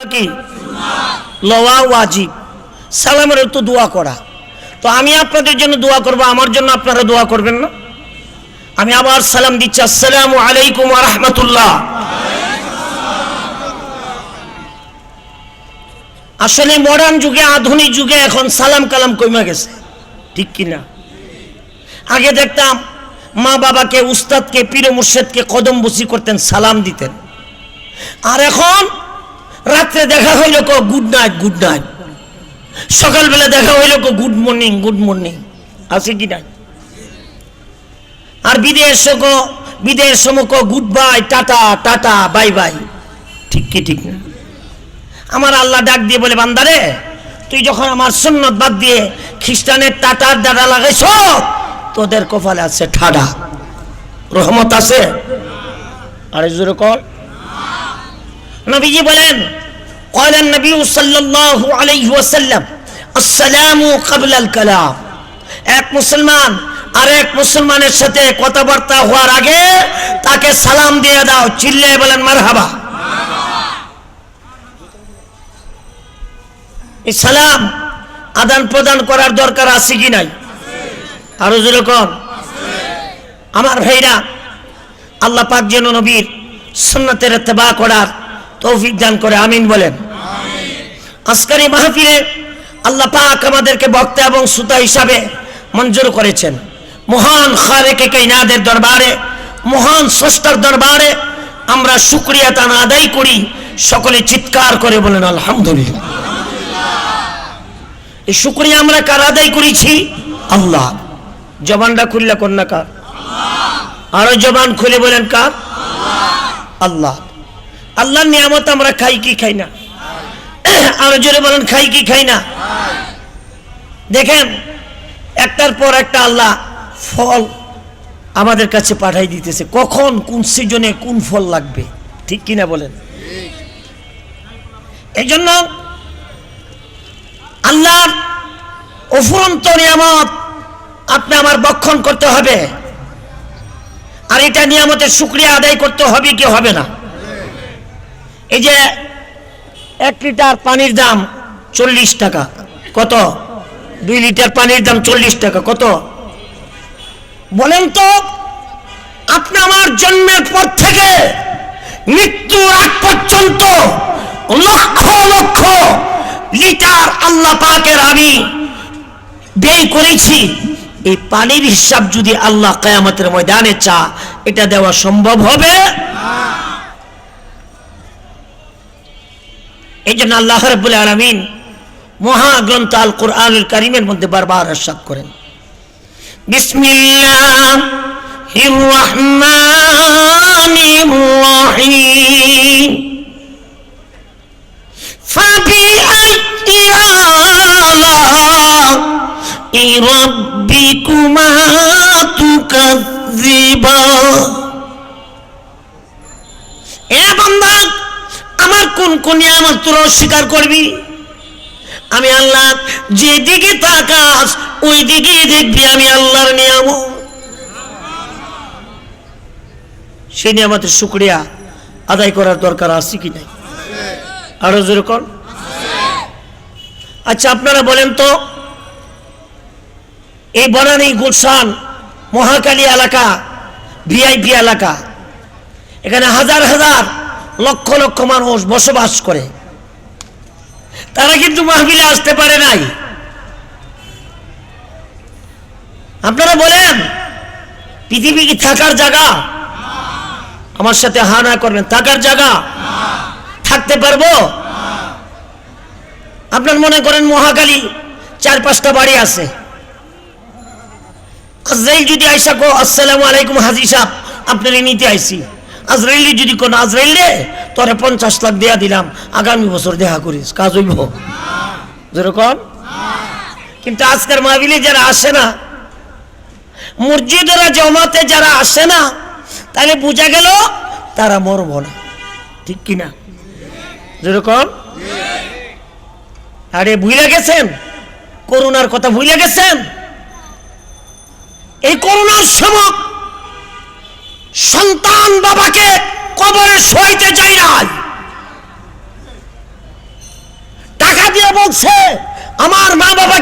কি? লওয়া ওয়াজিব। সালামের তো দোয়া করা। তো আমি আপনাদের জন্য দোয়া করব, আমার জন্য আপনারা দোয়া করবেন না? আমি আবার সালাম দিচ্ছি, আসসালামু আলাইকুম রহমতুল্লাহ। আসলে মডার্ন যুগে, আধুনিক যুগে এখন সালাম কালাম কমে গেছে। ঠিক কিনা আগে দেখতাম মা বাবাকে, উস্তাদকে, পীর মুর্শেদকে কদম বসি করতেন, সালাম দিতেন। আর এখন রাত্রে দেখা হইল কো গুড নাইট গুড নাইট সকালবেলা দেখা হইল কো গুড মর্নিং গুড মর্নিং আছে কি নাই? আর বিদেশ কো, বিদেশ সমুখ goodbye tata tata, bye bye. ঠিক কি, ঠিক না? আমার আল্লাহ ডাক দিয়ে বলে, বান্দারে, তুই যখন আমার সুন্নত বাদ দিয়ে খ্রিস্টানের টাটার দাদা লাগাইছ, তোদের কপালে আছে ঠাডা। রহমত আছে? আরে জোরে কর। নবীজি বলেন قال النبي صلى الله عليه وسلم السلام قبل الكلام এক মুসলমান আর এক মুসলমানের সাথে কথাবার্তা হওয়ার আগে তাকে সালাম দিয়ে দাও চিল্লে বলেন মারহাবা এই সালাম আদান প্রদান করার দরকার আছে কি নাই আরো যেরকম আমার ভাইরা আল্লাহ পাক যেন নবীর সুন্নতের তেবা করার তৌফিক দান করে আমিন বলেন আজকের মাহফিলে আল্লাহ পাক আমাদেরকে বক্তা এবং সুতা হিসাবে মঞ্জুর করেছেন। মহান খারেকে কাইনাদের দরবারে, মহান স্রষ্টার দরবারে আমরা শুক্রিয়া তান আদায় করি, সকলে চিৎকার করে বলেন, আলহামদুলিল্লাহ। এই শুক্রিয়া আমরা কার আদায় করেছি? আল্লাহ। জবানটা খুললে কন্যা কার? আরও জবান খুলে বলেন, কার? আল্লাহ। আল্লাহর নিয়ামত আমরা খাই কি খাই না? আরও জোরে বলেন, খাই কি খাই না? দেখেন, একটার পর একটা আল্লাহ ফল আমাদের কাছে পাঠাই দিতেছে। কখন, কোন সিজনে কোন ফল লাগবে? ঠিক কিনা বলেন? এই জন্য আল্লাহর অফুরন্ত নিয়ামত আপনি আমার বক্ষণ করতে হবে। আর এটা নিয়ামতের শুক্রিয়া আদায় করতে হবে কি হবে না? এই যে এক লিটার পানির দাম চল্লিশ টাকা। কত? দুই লিটার পানির দাম চল্লিশ টাকা। কত? বলেন তো, আপনি আমার জন্মের পর থেকে মৃত্যুর আগ পর্যন্ত লক্ষ লক্ষ লিটার আল্লাহ পাকের আমি ব্যয় করেছি। এই পানির হিসাব যদি আল্লাহ কায়ামতের ময়দানে চা এটা দেওয়া সম্ভব হবে। এই জন্য আল্লাহ রব্বুল আলমিন মহাগ্রন্থ আল কোরআনুল কারিমের মধ্যে বারবার আশ্বাদ করেন বিসমিল্লাহ الرحمن الرحيم فبأي آلاء ربكما تكذبان এ বান্দা আমার কোন কোন নিয়ামত তোরা অস্বীকার করবি? আমি আল্লাহ যেদিকে তাকাস ওই দিকে দেখবি আমি আল্লাহর নিয়ামত। সেই নিয়ামতের শুক্রিয়া আদায় করার দরকার আছে কি নাই? আরও যেরকম আচ্ছা আপনারা বলেন তো, এই বনানী গুলশান মহাকালী এলাকা, ভিআইপি এলাকা, এখানে হাজার হাজার লক্ষ লক্ষ মানুষ বসবাস করে। তারা কিন্তু মাহবিলে আসতে পারে নাই। আপনারা বলেন, পৃথিবী কি থাকার জায়গা? আমার সাথে হা না করবেন, থাকার জায়গা? থাকতে পারব? আপনার মনে করেন মহাকালী চার পাঁচটা বাড়ি আছে। যদি আইসা কো আসসালামু আলাইকুম হাজি সাহেব আপনার নিতে আইসি। আজরাইলি যদি কোন আজরাইল তোরে পঞ্চাশ লাখ দেয়া দিলাম, আগামী বছর দেখা করিস, কাজ হইব। যেরকম কিন্তু আজকের মাহবিলে যারা আসে না, মসজিদেরা জমাতে যারা আসে না, তাহলে বোঝা গেল তারা মরব না। ঠিক কিনা? যেরকম আরে ভুলে গেছেন? করোনার কথা ভুলে গেছেন? এই করোনার সময় সন্তান বাবাকে কবরে সইতে যাই নাই। টাকা দিয়ে বলছে আমার মা বাবা